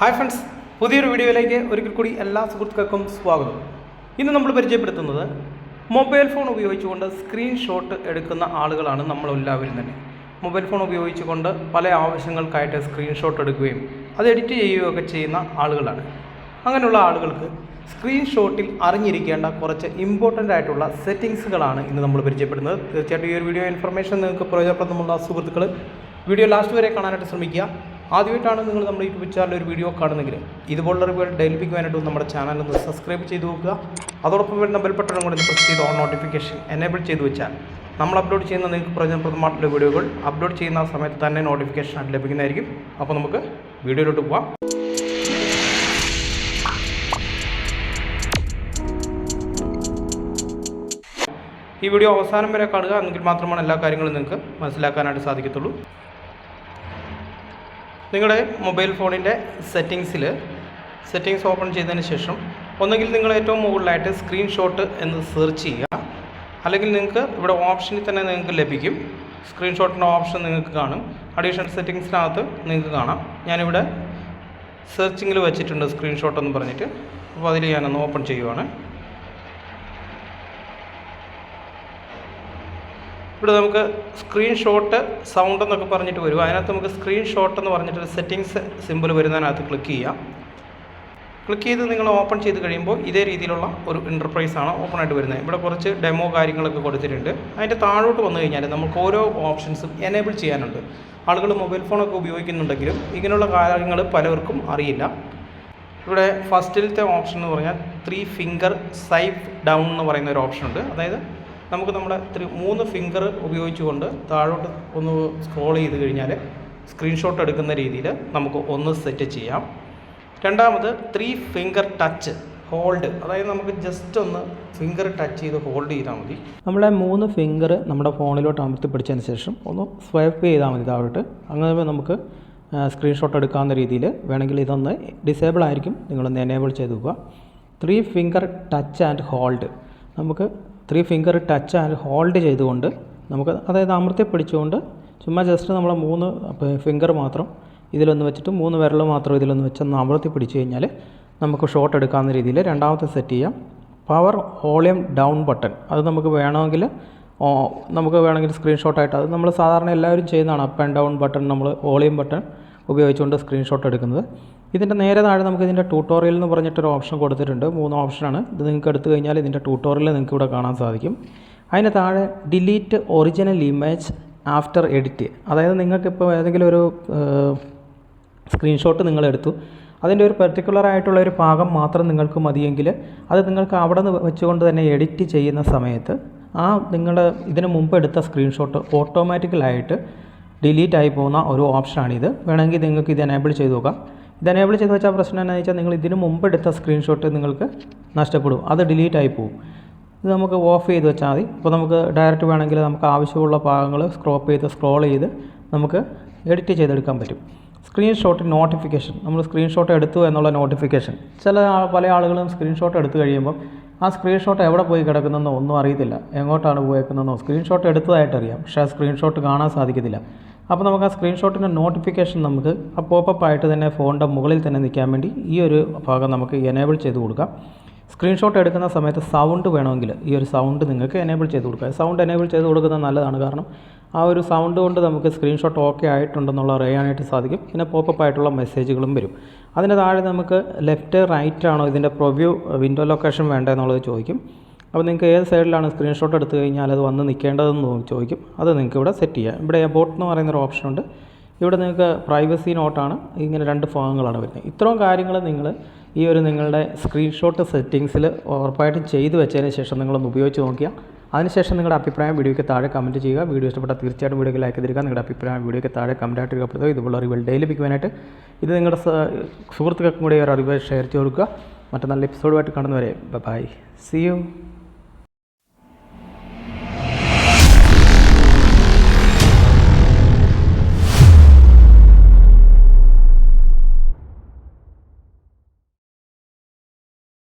Hi friends പുതിയൊരു വീഡിയോയിലേക്ക് ഒരിക്കൽ കൂടി എല്ലാ സുഹൃത്തുക്കൾക്കും സ്വാഗതം. ഇന്ന് നമ്മൾ പരിചയപ്പെടുത്തുന്നത് മൊബൈൽ ഫോൺ ഉപയോഗിച്ചുകൊണ്ട് സ്ക്രീൻഷോട്ട് എടുക്കുന്ന ആളുകളാണ് നമ്മളെല്ലാവരും തന്നെ. മൊബൈൽ ഫോൺ ഉപയോഗിച്ചുകൊണ്ട് പല ആവശ്യങ്ങൾക്കായിട്ട് സ്ക്രീൻഷോട്ട് എടുക്കുകയും അത് എഡിറ്റ് ചെയ്യുകയൊക്കെ ചെയ്യുന്ന ആളുകളാണ്. അങ്ങനെയുള്ള ആളുകൾക്ക് സ്ക്രീൻഷോട്ടിൽ അറിഞ്ഞിരിക്കേണ്ട കുറച്ച് ഇമ്പോർട്ടന്റ് ആയിട്ടുള്ള സെറ്റിങ്സുകളാണ് ഇന്ന് നമ്മൾ പരിചയപ്പെടുന്നത്. തീർച്ചയായിട്ടും ഈ ഒരു വീഡിയോ ഇൻഫർമേഷൻ നിങ്ങൾക്ക് പ്രയോജനപ്രദമുള്ള സുഹൃത്തുക്കൾ വീഡിയോ ലാസ്റ്റ് വരെ കാണാനായിട്ട് ശ്രമിക്കുക. ആദ്യമായിട്ടാണ് നിങ്ങൾ നമ്മുടെ യൂട്യൂബ് ചാനലിൽ ഒരു വീഡിയോ കാണുന്നെങ്കിൽ ഇതുപോലുള്ള റിവ്യൂ ഡെയിലി ലഭിക്കുവാനായിട്ട് നമ്മുടെ ചാനൽ ഒന്ന് സബ്സ്ക്രൈബ് ചെയ്ത് നോക്കുക. അതോടൊപ്പം വരുന്ന ബെൽ ബട്ടണും കൂടി പ്രസ് ചെയ്ത് ഓൺ നോട്ടിഫിക്കേഷൻ എനേബിൾ ചെയ്ത് വെച്ചാൽ നമ്മൾ അപ്ലോഡ് ചെയ്യുന്ന നിങ്ങൾക്ക് പ്രയോജനപ്രദമായിട്ടുള്ള വീഡിയോകൾ അപ്ലോഡ് ചെയ്യുന്ന സമയത്ത് തന്നെ നോട്ടിഫിക്കേഷൻ ആയിട്ട് ലഭിക്കുന്നതായിരിക്കും. അപ്പോൾ നമുക്ക് വീഡിയോയിലോട്ട് പോവാം. ഈ വീഡിയോ അവസാനം വരെ കാണുക. എങ്കിൽ മാത്രമാണ് എല്ലാ കാര്യങ്ങളും നിങ്ങൾക്ക് മനസ്സിലാക്കാനായിട്ട് സാധിക്കത്തുള്ളൂ. നിങ്ങളുടെ മൊബൈൽ ഫോണിന്റെ സെറ്റിങ്സിൽ സെറ്റിങ്സ് ഓപ്പൺ ചെയ്തതിന് ശേഷം ഒന്നുകിൽ നിങ്ങൾ ഏറ്റവും മുകളിലായിട്ട് സ്ക്രീൻഷോട്ട് എന്ന് സെർച്ച് ചെയ്യുക. അല്ലെങ്കിൽ നിങ്ങൾക്ക് ഇവിടെ ഓപ്ഷനിൽ തന്നെ നിങ്ങൾക്ക് ലഭിക്കും. സ്ക്രീൻഷോട്ടിന്റെ ഓപ്ഷൻ നിങ്ങൾക്ക് കാണും. അഡീഷണൽ സെറ്റിങ്സിനകത്ത് നിങ്ങൾക്ക് കാണാം. ഞാനിവിടെ സെർച്ചിങ്ങിൽ വെച്ചിട്ടുണ്ട് സ്ക്രീൻഷോട്ട് എന്ന് പറഞ്ഞിട്ട്. അപ്പോൾ അതിൽ ഞാനൊന്ന് ഓപ്പൺ ചെയ്യുവാണ്. ഇവിടെ നമുക്ക് സ്ക്രീൻഷോട്ട് സൗണ്ട് എന്നൊക്കെ പറഞ്ഞിട്ട് വരും. അതിനകത്ത് നമുക്ക് സ്ക്രീൻഷോട്ട് എന്ന് പറഞ്ഞിട്ട് സെറ്റിങ്സ് സിമ്പിൾ വരുന്നതിനകത്ത് ക്ലിക്ക് ചെയ്യാം. ക്ലിക്ക് ചെയ്ത് നിങ്ങൾ ഓപ്പൺ ചെയ്ത് കഴിയുമ്പോൾ ഇതേ രീതിയിലുള്ള ഒരു ഇന്റർപ്രൈസ് ആണ് ഓപ്പൺ ആയിട്ട് വരുന്നത്. ഇവിടെ കുറച്ച് ഡെമോ കാര്യങ്ങളൊക്കെ കൊടുത്തിട്ടുണ്ട്. അതിന്റെ താഴോട്ട് വന്നു കഴിഞ്ഞാൽ നമുക്ക് ഓരോ ഓപ്ഷൻസും എനേബിൾ ചെയ്യാനുണ്ട്. ആളുകൾ മൊബൈൽ ഫോണൊക്കെ ഉപയോഗിക്കുന്നുണ്ടെങ്കിലും ഇങ്ങനെയുള്ള കാര്യങ്ങൾ പലർക്കും അറിയില്ല. ഇവിടെ ഫസ്റ്റിലത്തെ ഓപ്ഷൻ എന്ന് പറഞ്ഞാൽ ത്രീ ഫിംഗർ സൈപ്പ് ഡൗൺ എന്ന് പറയുന്ന ഒരു ഓപ്ഷൻ ഉണ്ട്. അതായത് നമുക്ക് നമ്മുടെ ത്രീ മൂന്ന് ഫിംഗർ ഉപയോഗിച്ചുകൊണ്ട് താഴോട്ട് ഒന്ന് സ്ക്രോൾ ചെയ്ത് കഴിഞ്ഞാൽ സ്ക്രീൻഷോട്ട് എടുക്കുന്ന രീതിയിൽ നമുക്ക് ഒന്ന് സെറ്റ് ചെയ്യാം. രണ്ടാമത് ത്രീ ഫിംഗർ ടച്ച് ഹോൾഡ് അതായത് നമുക്ക് ജസ്റ്റ് ഒന്ന് ഫിംഗർ ടച്ച് ചെയ്ത് ഹോൾഡ് ചെയ്താൽ മതി. നമ്മളെ മൂന്ന് ഫിംഗർ നമ്മുടെ ഫോണിലോട്ട് അമർത്തി പിടിച്ചതിന് ശേഷം ഒന്ന് സ്വൈപ്പ് ചെയ്താൽ മതി താഴോട്ട്. അങ്ങനെ നമുക്ക് സ്ക്രീൻഷോട്ട് എടുക്കാവുന്ന രീതിയിൽ വേണമെങ്കിൽ ഇതൊന്ന് ഡിസേബിൾ ആയിരിക്കും. നിങ്ങളൊന്ന് എനേബിൾ ചെയ്ത് വെക്കുക three finger touch and hold നമുക്ക് three finger touch and hold ചെയ്തുകൊണ്ട് നമുക്ക് അതായത് അമർത്തി പിടിച്ചുകൊണ്ട് ചുമ്മാ ജസ്റ്റ് നമ്മൾ മൂന്ന് ഫിംഗർ മാത്രം ഇതിലൊന്ന് വെച്ചിട്ട് മൂന്ന് വിരൽ മാത്രം ഇതിലൊന്ന് വെച്ചൊന്ന് അമർത്തി പിടിച്ചു കഴിഞ്ഞാൽ നമുക്ക് ഷോട്ട് എടുക്കാവുന്ന രീതിയിൽ രണ്ടാമത്തെ സെറ്റ് ചെയ്യാം. പവർ വോളിയം ഡൗൺ ബട്ടൺ അത് നമുക്ക് വേണമെങ്കിൽ നമുക്ക് വേണമെങ്കിൽ സ്ക്രീൻഷോട്ടായിട്ട് അത് നമ്മൾ സാധാരണ എല്ലാവരും ചെയ്യുന്നതാണ് അപ്പ് ആൻഡ് ഡൗൺ ബട്ടൺ നമ്മൾ വോളിയം ബട്ടൺ ഉപയോഗിച്ചുകൊണ്ട് സ്ക്രീൻഷോട്ട് എടുക്കുന്നത്. ഇതിന്റെ നേരെ താഴെ നമുക്ക് ഇതിന്റെ ട്യൂട്ടോറിയൽ എന്ന് പറഞ്ഞിട്ടൊരു ഓപ്ഷൻ കൊടുത്തിട്ടുണ്ട്. മൂന്ന് ഓപ്ഷനാണ് ഇത് നിങ്ങൾക്ക് എടുത്തു കഴിഞ്ഞാൽ ഇതിന്റെ ട്യൂട്ടോറിയൽ നിങ്ങൾക്ക് ഇവിടെ കാണാൻ സാധിക്കും. അതിന് താഴെ delete original image after edit അതായത് നിങ്ങൾക്കിപ്പോൾ ഏതെങ്കിലും ഒരു സ്ക്രീൻഷോട്ട് നിങ്ങൾ എടുത്തു. അതിന്റെ ഒരു പെർട്ടിക്കുലർ ആയിട്ടുള്ള ഒരു ഭാഗം മാത്രം നിങ്ങൾക്ക് മതിയെങ്കിൽ അത് നിങ്ങൾക്ക് അവിടെ നിന്ന് വെച്ചുകൊണ്ട് തന്നെ എഡിറ്റ് ചെയ്യുന്ന സമയത്ത് ആ നിങ്ങൾ ഇതിന് മുമ്പ് എടുത്ത സ്ക്രീൻഷോട്ട് ഓട്ടോമാറ്റിക്കലായിട്ട് ഡിലീറ്റ് ആയി പോകുന്ന ഒരു ഓപ്ഷനാണിത് വേണമെങ്കിൽ നിങ്ങൾക്ക് ഇത് എനേബിൾ ചെയ്ത് നോക്കാം. ഇത് എനേബിൾ ചെയ്ത് വെച്ചാൽ പ്രശ്നം എന്താണെന്ന് വെച്ചാൽ നിങ്ങൾ ഇതിന് മുമ്പ് എടുത്ത സ്ക്രീൻഷോട്ട് നിങ്ങൾക്ക് നഷ്ടപ്പെടും. അത് ഡിലീറ്റ് ആയി പോകും. ഇത് നമുക്ക് ഓഫ് ചെയ്ത് വെച്ചാൽ മതി. അപ്പോൾ നമുക്ക് ഡയറക്റ്റ് വേണമെങ്കിൽ നമുക്ക് ആവശ്യമുള്ള ഭാഗങ്ങൾ സ്ക്രോപ്പ് ചെയ്ത് സ്ക്രോൾ ചെയ്ത് നമുക്ക് എഡിറ്റ് ചെയ്തെടുക്കാൻ പറ്റും. സ്ക്രീൻഷോട്ട് നോട്ടിഫിക്കേഷൻ നമ്മൾ സ്ക്രീൻഷോട്ട് എടുത്തു എന്നുള്ള നോട്ടിഫിക്കേഷൻ ചില പല ആളുകളും സ്ക്രീൻഷോട്ട് എടുത്തു കഴിയുമ്പം ആ സ്ക്രീൻഷോട്ട് എവിടെ പോയി കിടക്കുന്നതെന്നോ ഒന്നും അറിയത്തില്ല. എങ്ങോട്ടാണ് പോയേക്കുന്നതെന്നോ സ്ക്രീൻഷോട്ട് എടുത്തതായിട്ട് അറിയാം പക്ഷേ ആ സ്ക്രീൻഷോട്ട് കാണാൻ സാധിക്കത്തില്ല. അപ്പോൾ നമുക്ക് ആ സ്ക്രീൻഷോട്ടിന്റെ നോട്ടിഫിക്കേഷൻ നമുക്ക് ആ പോപ്പപ്പ് ആയിട്ട് തന്നെ ഫോണിന്റെ മുകളിൽ തന്നെ നിൽക്കാൻ വേണ്ടി ഈ ഒരു ഭാഗം നമുക്ക് എനേബിൾ ചെയ്ത് കൊടുക്കാം. സ്ക്രീൻഷോട്ട് എടുക്കുന്ന സമയത്ത് സൗണ്ട് വേണമെങ്കിൽ ഈ ഒരു സൗണ്ട് നിങ്ങൾക്ക് എനേബിൾ ചെയ്ത് കൊടുക്കുക സൗണ്ട് എനേബിൾ ചെയ്ത് കൊടുക്കുന്നത് നല്ലതാണ് കാരണം ആ ഒരു സൗണ്ട് കൊണ്ട് നമുക്ക് സ്ക്രീൻഷോട്ട് ഓക്കെ ആയിട്ടുണ്ടെന്നുള്ള അറിയാനായിട്ട് സാധിക്കും. പിന്നെ പോപ്പപ്പ് ആയിട്ടുള്ള മെസ്സേജുകളും വരും. അതിന്റെ താഴെ നമുക്ക് ലെഫ്റ്റ് റൈറ്റ് ആണോ ഇതിന്റെ പ്രൊവ്യൂ വിൻഡോ ലൊക്കേഷൻ വേണ്ടതെന്നുള്ളത് ചോദിക്കും. അപ്പോൾ നിങ്ങൾക്ക് ഏത് സൈഡിലാണ് സ്ക്രീൻഷോട്ട് എടുത്തു കഴിഞ്ഞാൽ അത് വന്ന് നിൽക്കേണ്ടതെന്ന് ചോദിക്കും. അത് നിങ്ങൾക്ക് ഇവിടെ സെറ്റ് ചെയ്യാം. ഇവിടെ എബോട്ട് എന്ന് പറയുന്നൊരു ഓപ്ഷനുണ്ട് ഇവിടെ നിങ്ങൾക്ക് പ്രൈവസി നോട്ടാണ് ഇങ്ങനെ രണ്ട് ഭാഗങ്ങളാണ് വരുന്നത്. ഇത്രയും കാര്യങ്ങൾ നിങ്ങൾ ഈ ഒരു നിങ്ങളുടെ സ്ക്രീൻഷോട്ട് സെറ്റിങ്സിൽ ഉറപ്പായിട്ടും ചെയ്തു വെച്ചതിന് ശേഷം നിങ്ങളൊന്ന് ഉപയോഗിച്ച് നോക്കിയാൽ അതിനുശേഷം നിങ്ങളുടെ അഭിപ്രായം വീഡിയോയ്ക്ക് താഴെ കമന്റ് ചെയ്യുക. വീഡിയോ ഇഷ്ടപ്പെട്ടാൽ തീർച്ചയായിട്ടും വീഡിയോയ്ക്ക് ലൈക്ക് ചെയ്തിരിക്കുക നിങ്ങളുടെ അഭിപ്രായം വീഡിയോയ്ക്ക് താഴെ കമന്റ് ആയിട്ട് രേഖപ്പെടുത്തുക. റിവൽ ഡെയിലി പിക്കുവാനായിട്ട് ഇത് നിങ്ങളുടെ സുഹൃത്തുക്കൾക്കും കൂടി ഒരു അറിവ് ഷെയർ ചെയ്ത് കൊടുക്കുക. മറ്റു നല്ല എപ്പിസോഡുമായിട്ട് കാണുന്നവരെ ബൈ സി യു